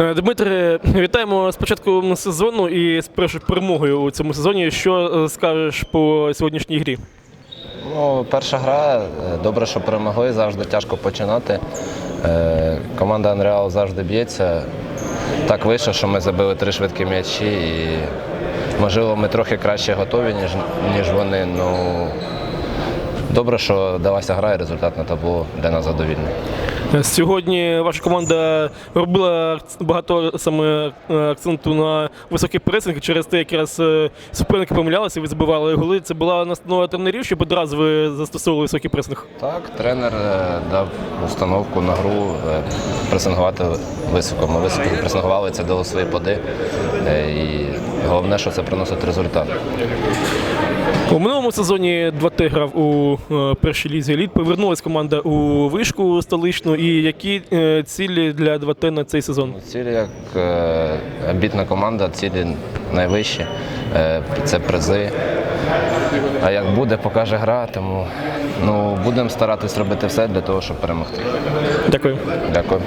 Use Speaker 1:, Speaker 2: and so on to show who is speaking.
Speaker 1: Е, Дмитре, вітаємо з початку сезону і з першою перемогою у цьому сезоні. Що е, скажеш по сьогоднішній грі?
Speaker 2: Ну, перша гра. е, Добре, що перемогли, завжди тяжко починати. Команда Unreal завжди б'ється. Так вийшло, що ми забили три швидкі м'ячі і можливо ми трохи краще готові, ніж, ніж вони. Ну, добре, що далася гра і результат на табло для нас задовільний.
Speaker 1: Е, Сьогодні ваша команда робила багато саме е, акценту на високий пресинг. Через те, якраз е, суперники помилялися, ви забивали голи. Це була настанова тренерів, щоб одразу ви застосовували високий пресинг.
Speaker 2: Так, тренер дав установку на гру пресингувати високо. Ми високо пресингували, це дало свої поди. І головне, що це приносить результат.
Speaker 1: У минулому сезоні 2Т грав у е, першій лізі еліт. Повернулась команда у вишку столичну. І які е, цілі для 2Т на цей сезон?
Speaker 2: Цілі як е, амбітна команда, цілі найвищі. Це призи. А як буде, покаже гра, тому ну, будемо старатись робити все для того, щоб перемогти.
Speaker 1: Дякую.
Speaker 2: Дякую.